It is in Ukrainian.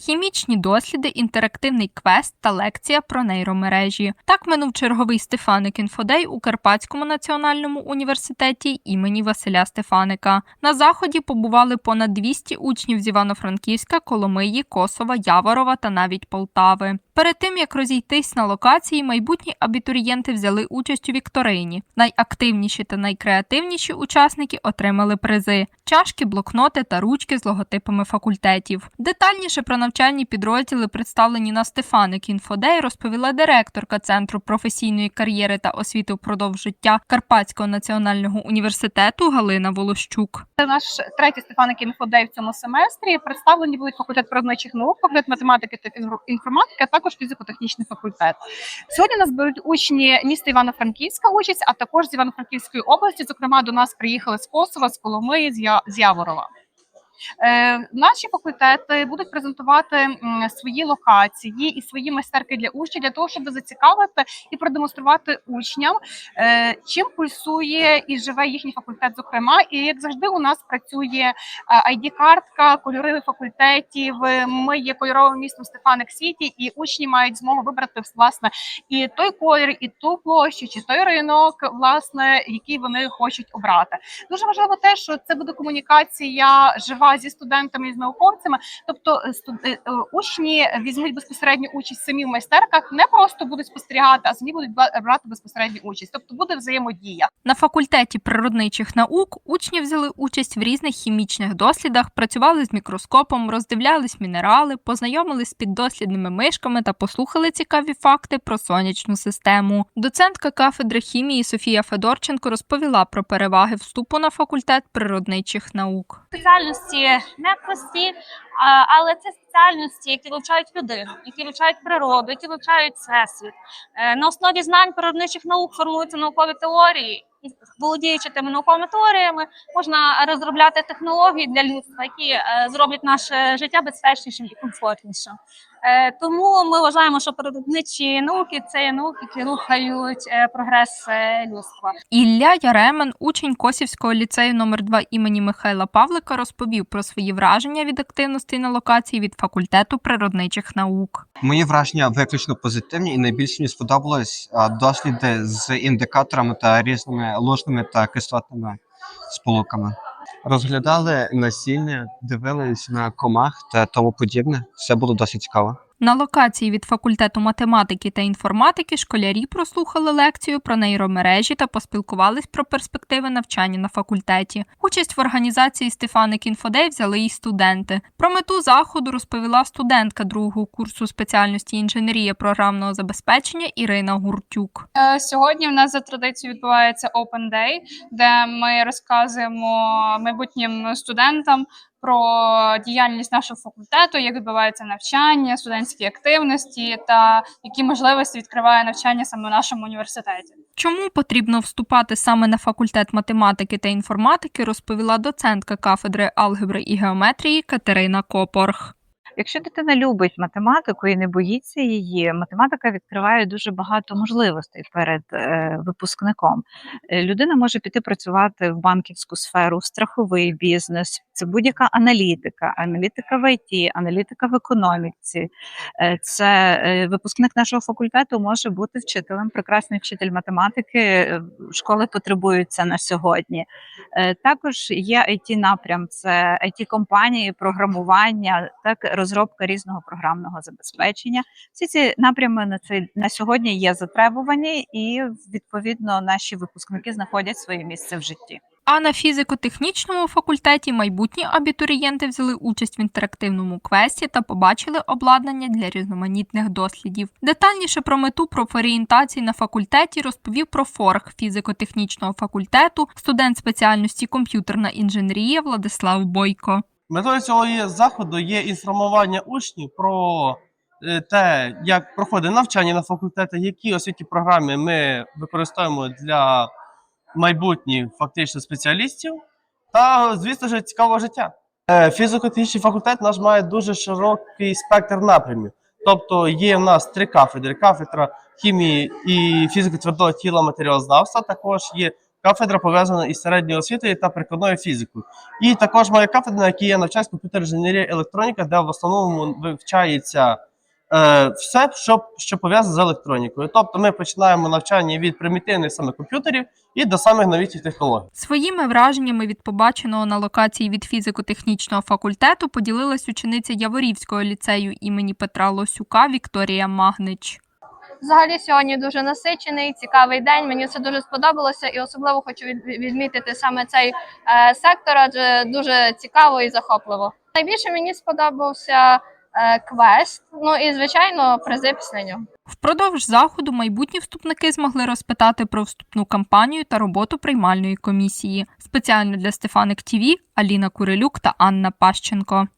хімічні досліди, інтерактивний квест та лекція про нейромережі. Так минув черговий Стефаник інфодей у Карпатському національному університеті імені Василя Стефаника. На заході побували понад 200 учнів з Івано-Франківська, Коломиї, Косова, Яворова та навіть Полтави. Перед тим як розійтись на локації, майбутні абітурієнти взяли участь у вікторині. Найактивніші та найкреативніші учасники отримали призи: чашки, блокноти та ручки з логотипами факультетів. Детальніше про навчальні підрозділи, представлені на Стефаник Інфодей, розповіла директорка Центру професійної кар'єри та освіти впродовж життя Карпатського національного університету Галина Волощук. Це наш третій Стефаник інфодей в цьому семестрі. Представлені будуть факультет природничих наук, факультет математики та інфо- інформатики, також фізико-технічний факультет. Сьогодні нас беруть учні міста Івано-Франківська участь, а також з Івано-Франківської області. Зокрема, до нас приїхали з Косова, з Коломиї, з Яворова. Е, наші факультети будуть презентувати свої локації і свої майстерки для учнів для того, щоб зацікавити і продемонструвати учням, е, чим пульсує і живе їхній факультет. Зокрема, і як завжди, у нас працює id картка кольори факультетів. Ми є кольоровим містом Стефаник Сіті, і учні мають змогу вибрати власне і той колір, і ту площу, чи той ринок, власне, який вони хочуть обрати. Дуже важливо те, що це буде комунікація жива зі студентами і з науковцями. Тобто, е, е, е, учні візьмуть безпосередню участь самі в майстерках, не просто будуть спостерігати, а самі будуть брати безпосередню участь. Тобто буде взаємодія. На факультеті природничих наук учні взяли участь в різних хімічних дослідах, працювали з мікроскопом, роздивлялись мінерали, познайомились з піддослідними мишками та послухали цікаві факти про сонячну систему. Доцентка кафедри хімії Софія Федорченко розповіла про переваги вступу на факультет природничих наук. спеціальності не прості, але це спеціальності, які вивчають людину, які вивчають природу, які вивчають всесвіт. Е, На основі знань природничих наук формуються наукові теорії. І володіючи тими науковими теоріями, можна розробляти технології для людства, які е, зроблять наше життя безпечнішим і комфортнішим. Е, Тому ми вважаємо, що природничі науки це є науки, які рухають е, прогрес е, людства. Ілля Яремен, учень Косівського ліцею номер 2 імені Михайла Павлика, розповів про свої враження від активності на локації від факультету природничих наук. Мої враження виключно позитивні, і найбільше мені сподобалось досліди з індикаторами та різними лужними та кислотними сполуками. Розглядали насіння, дивились на комах та тому подібне. Все було досить цікаво. На локації від факультету математики та інформатики школярі прослухали лекцію про нейромережі та поспілкувались про перспективи навчання на факультеті. Участь в організації Стефаник Інфодей взяли й студенти. Про мету заходу розповіла студентка другого курсу спеціальності інженерія програмного забезпечення Ірина Гуртюк. Е, Сьогодні в нас за традицією відбувається Open Day, де ми розказуємо майбутнім студентам про діяльність нашого факультету, як відбувається навчання, студентські активності та які можливості відкриває навчання саме в нашому університеті. Чому потрібно вступати саме на факультет математики та інформатики, розповіла доцентка кафедри алгебри і геометрії Катерина Копорг. Якщо дитина любить математику і не боїться її, математика відкриває дуже багато можливостей перед е, випускником. Е, Людина може піти працювати в банківську сферу, в страховий бізнес, це будь-яка аналітика, аналітика в ІТ, аналітика в економіці. Е, Це випускник нашого факультету може бути вчителем, прекрасний вчитель математики. Школи потребують це на сьогодні. Також є it напрям, це it компанії, програмування, так розробка різного програмного забезпечення. Всі ці напрями на цей на сьогодні є затребувані, і відповідно наші випускники знаходять своє місце в житті. А на фізико-технічному факультеті майбутні абітурієнти взяли участь в інтерактивному квесті та побачили обладнання для різноманітних дослідів. Детальніше про мету профорієнтації на факультеті розповів профорг фізико-технічного факультету, студент спеціальності комп'ютерна інженерія Владислав Бойко. Метою цього заходу є інформування учнів про е, те, як проходить навчання на факультеті, які освітні програми ми використовуємо для майбутніх фактично спеціалістів, та, звісно ж, цікавого життя. Е, Фізико-технічний факультет наш має дуже широкий спектр напрямів. Тобто є в нас три кафедри: кафедра хімії і фізико твердого тіла матеріалознавства, також є кафедра пов'язана із середньою освітою та прикладною фізикою. І також моя кафедра, на якій я навчаюсь комп'ютер інженерія електроніка, де в основному вивчається е, все, що, що пов'язане з електронікою. Тобто ми починаємо навчання від примітивних саме комп'ютерів і до самих новітніх технологій. Своїми враженнями від побаченого на локації від фізико-технічного факультету поділилась учениця Яворівського ліцею імені Петра Лосюка Вікторія Магнич. Взагалі сьогодні дуже насичений, цікавий день. Мені це дуже сподобалося, і особливо хочу відмітити саме цей е, сектор, адже дуже цікаво і захопливо. Найбільше мені сподобався е, квест. Ну і звичайно, призи після нього. Впродовж заходу майбутні вступники змогли розпитати про вступну кампанію та роботу приймальної комісії. Спеціально для Стефаник ТІВІ Аліна Курилюк та Анна Пащенко.